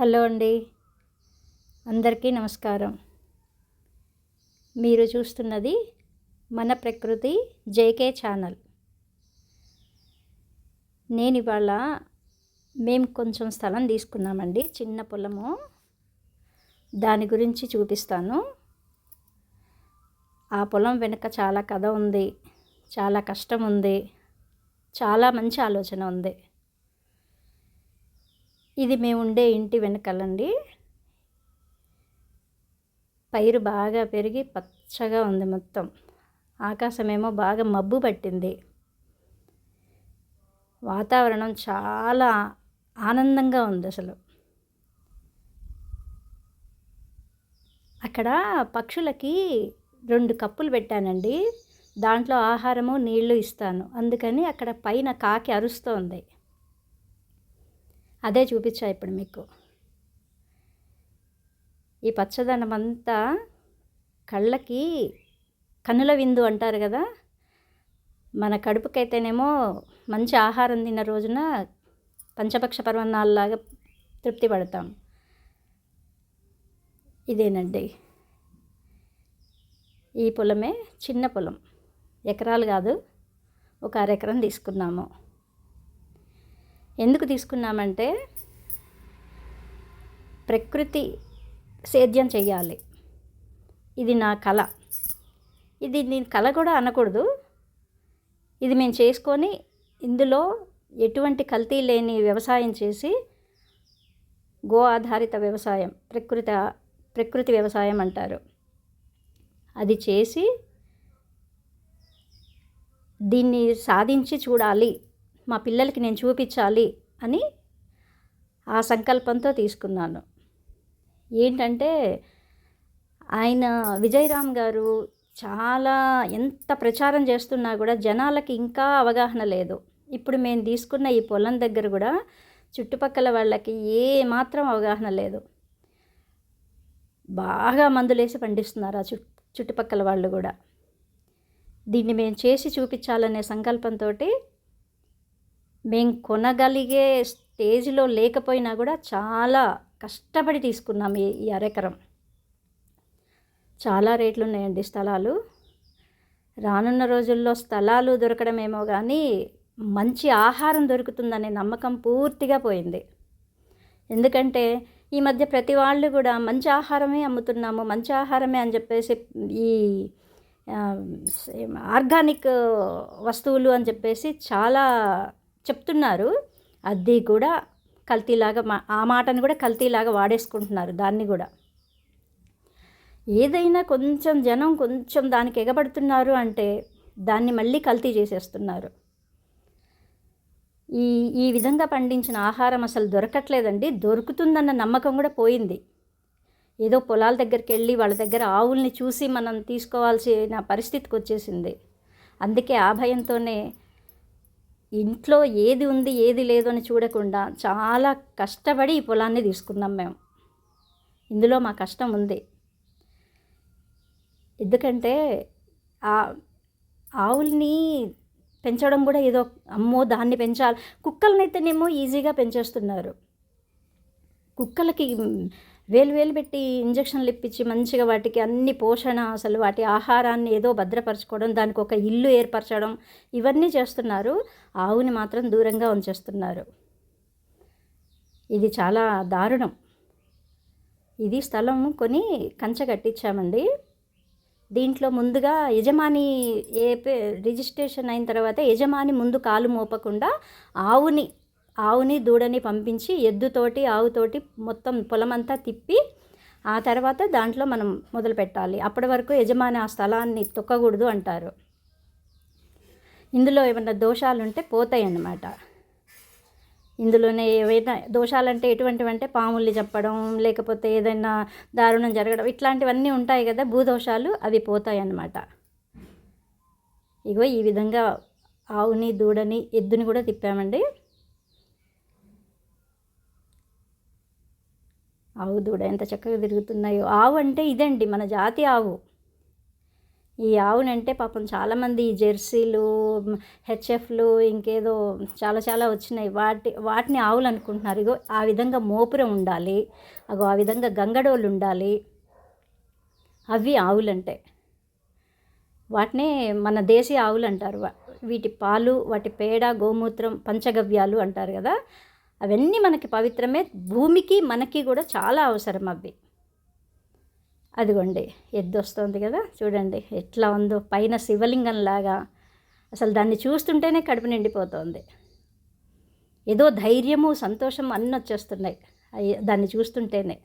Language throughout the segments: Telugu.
హలో అండి. అందరికీ నమస్కారం. మీరు చూస్తున్నది మన ప్రకృతి జేకే ఛానల్. నేను ఇవాళ మేము కొంచెం స్థలం తీసుకున్నామండి చిన్న పొలము. దాని గురించి చూపిస్తాను. ఆ పొలం వెనుక చాలా కథ ఉంది చాలా కష్టం ఉంది చాలా మంచి ఆలోచన ఉంది. ఇది మేము ఉండే ఇంటి వెనకాలండి. పైరు బాగా పెరిగి పచ్చగా ఉంది మొత్తం. ఆకాశమేమో బాగా మబ్బు పట్టింది. వాతావరణం చాలా ఆనందంగా ఉంది అసలు. అక్కడ పక్షులకి రెండు కప్పులు పెట్టానండి. దాంట్లో ఆహారము నీళ్ళు ఇస్తాను. అందుకని అక్కడ పైన కాకి అరుస్తోంది. అదే చూపించా ఇప్పుడు మీకు. ఈ పచ్చదనం అంతా కళ్ళకి కన్నుల విందు అంటారు కదా? మన కడుపుకైతేనేమో మంచి ఆహారం తిన్న రోజున పంచపక్ష పర్వణాలలాగా తృప్తి పడతాం. ఇదేనండి. ఈ పొలమే చిన్న పొలం. ఎకరాలు కాదు ఒక అరెకరం తీసుకున్నాము. ఎందుకు తీసుకున్నామంటే ప్రకృతి సేద్యం చెయ్యాలి. ఇది నా కళ. ఇది నేను కళ కూడా అనకూడదు. ఇది మేము చేసుకొని ఇందులో ఎటువంటి కల్తీ లేని వ్యవసాయం చేసి గో ఆధారిత వ్యవసాయం ప్రకృతి ప్రకృతి వ్యవసాయం అంటారు. అది చేసి దీన్ని సాధించి చూడాలి. మా పిల్లలకి నేను చూపించాలి అని ఆ సంకల్పంతో తీసుకున్నాను. ఏంటంటే ఆయన విజయరామ్ గారు చాలా ఎంత ప్రచారం చేస్తున్నా కూడా జనాలకి ఇంకా అవగాహన లేదు. ఇప్పుడు మేము తీసుకున్న ఈ పొలం దగ్గర కూడా చుట్టుపక్కల వాళ్ళకి ఏ మాత్రం అవగాహన లేదు. బాగా మందులేసి పండిస్తున్నారు ఆ చు చుట్టుపక్కల వాళ్ళు కూడా. దీన్ని మేము చేసి చూపించాలనే సంకల్పంతో మేము కొనగలిగే స్టేజ్లో లేకపోయినా కూడా చాలా కష్టపడి తీసుకున్నాం ఈ ఈ అరెకరం. చాలా రేట్లు ఉన్నాయండి స్థలాలు. రానున్న రోజుల్లో స్థలాలు దొరకడమేమో కానీ మంచి ఆహారం దొరుకుతుందనే నమ్మకం పూర్తిగా పోయింది. ఎందుకంటే ఈ మధ్య ప్రతి వాళ్ళు కూడా మంచి ఆహారమే అమ్ముతున్నాము మంచి ఆహారమే అని చెప్పేసి ఈ ఆర్గానిక్ వస్తువులు అని చెప్పేసి చాలా చెప్తున్నారు. అది కూడా కల్తీలాగా మా ఆ మాటను కూడా కల్తీలాగా వాడేసుకుంటున్నారు దాన్ని కూడా. ఏదైనా కొంచెం జనం కొంచెం దానికి ఎగబడుతున్నారు అంటే దాన్ని మళ్ళీ కల్తీ చేసేస్తున్నారు. ఈ ఈ విధంగా పండించిన ఆహారం అసలు దొరకట్లేదండి. దొరుకుతుందన్న నమ్మకం కూడా పోయింది. ఏదో పొలాల దగ్గరికి వెళ్ళి వాళ్ళ దగ్గర ఆవుల్ని చూసి మనం తీసుకోవాల్సిన పరిస్థితికి వచ్చేసింది. అందుకే ఆ భయంతోనే ఇంట్లో ఏది ఉంది ఏది లేదు అని చూడకుండా చాలా కష్టపడి ఈ పొలాన్ని తీసుకున్నాం మేము. ఇందులో మా కష్టం ఉంది. ఎందుకంటే ఆ ఆవుల్ని పెంచడం కూడా ఏదో అమ్మో దాన్ని పెంచాలి. కుక్కలనైతేనేమో ఈజీగా పెంచేస్తున్నారు. కుక్కలకి వేలు వేలు పెట్టి ఇంజక్షన్లు ఇప్పించి మంచిగా వాటికి అన్ని పోషణ అసలు వాటి ఆహారాన్ని ఏదో భద్రపరచుకోవడం దానికి ఒక ఇల్లు ఏర్పరచడం ఇవన్నీ చేస్తున్నారు. ఆవుని మాత్రం దూరంగా ఉంచేస్తున్నారు. ఇది చాలా దారుణం. ఇది స్థలం కొని కంచె కట్టించామండి. దీంట్లో ముందుగా యజమాని ఏ రిజిస్ట్రేషన్ అయిన తర్వాత యజమాని ముందు కాలు మోపకుండా ఆవుని ఆవుని దూడని పంపించి ఎద్దుతోటి ఆవుతోటి మొత్తం పొలమంతా తిప్పి ఆ తర్వాత దాంట్లో మనం మొదలు పెట్టాలి. అప్పటి వరకు యజమాని ఆ స్థలాన్ని తొక్కకూడదు అంటారు. ఇందులో ఏమైనా దోషాలు ఉంటే పోతాయి అన్నమాట. ఇందులోనే ఏవైనా దోషాలంటే ఎటువంటివంటే పాముల్ని చెప్పడం లేకపోతే ఏదైనా దారుణం జరగడం ఇట్లాంటివన్నీ ఉంటాయి కదా భూదోషాలు అవి పోతాయి అన్నమాట. ఇగో ఈ విధంగా ఆవుని దూడని ఎద్దుని కూడా తిప్పామండి. ఆవు దూడ ఎంత చక్కగా తిరుగుతున్నాయో ఆవు అంటే ఇదండి మన జాతి ఆవు. ఈ ఆవునంటే పాపం చాలామంది ఈ జెర్సీలు హెచ్ఎఫ్లు ఇంకేదో చాలా చాలా వచ్చినాయి. వాటి వాటిని ఆవులు అనుకుంటున్నారు. ఇగో ఆ విధంగా మోపురం ఉండాలి. అగో ఆ విధంగా గంగడోలు ఉండాలి. అవి ఆవులంటే. వాటినే మన దేశీయ ఆవులు అంటారు. వీటి పాలు వాటి పేడ గోమూత్రం పంచగవ్యాలు అంటారు కదా. అవన్నీ మనకి పవిత్రమే భూమికి మనకి కూడా చాలా అవసరం అవి. అదిగోండి ఎద్దొస్తుంది కదా చూడండి ఎట్లా ఉందో పైన శివలింగంలాగా. అసలు దాన్ని చూస్తుంటేనే కడుపు నిండిపోతుంది. ఏదో ధైర్యము సంతోషం అన్నీ వచ్చేస్తున్నాయి దాన్ని చూస్తుంటేనే.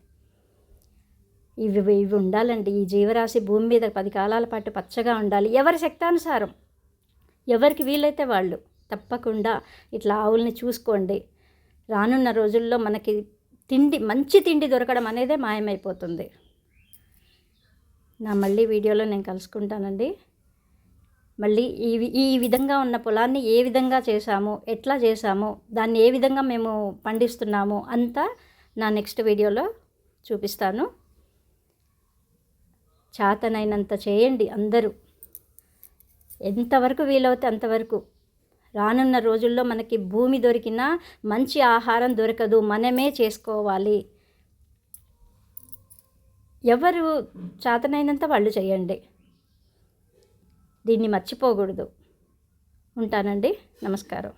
ఇవి ఇవి ఉండాలండి ఈ జీవరాశి భూమి మీద పది కాలాల పాటు పచ్చగా ఉండాలి ఎవరి శక్తానుసారం. ఎవరికి వీలైతే వాళ్ళు తప్పకుండా ఇట్లా ఆవుల్ని చూసుకోండి రానున్న రోజుల్లో మనకి తిండి మంచి తిండి దొరకడం అనేదే మాయమైపోతుంది. నా మళ్ళీ వీడియోలో నేను కలుసుకుంటానండి. మళ్ళీ ఈ ఈ విధంగా ఉన్న పొలాన్ని ఏ విధంగా చేశాము ఎట్లా చేశాము దాన్ని ఏ విధంగా మేము పండిస్తున్నాము అంతా నా నెక్స్ట్ వీడియోలో చూపిస్తాను. చేతనైనంత చేయండి అందరూ. ఎంతవరకు వీలవుతే అంతవరకు రానున్న రోజుల్లో మనకి భూమి దొరికినా మంచి ఆహారం దొరకదు. మనమే చేసుకోవాలి. ఎవరు చేతనైనంత వాళ్ళు చేయండి. దీన్ని మర్చిపోకూడదు. ఉంటానండి. నమస్కారం.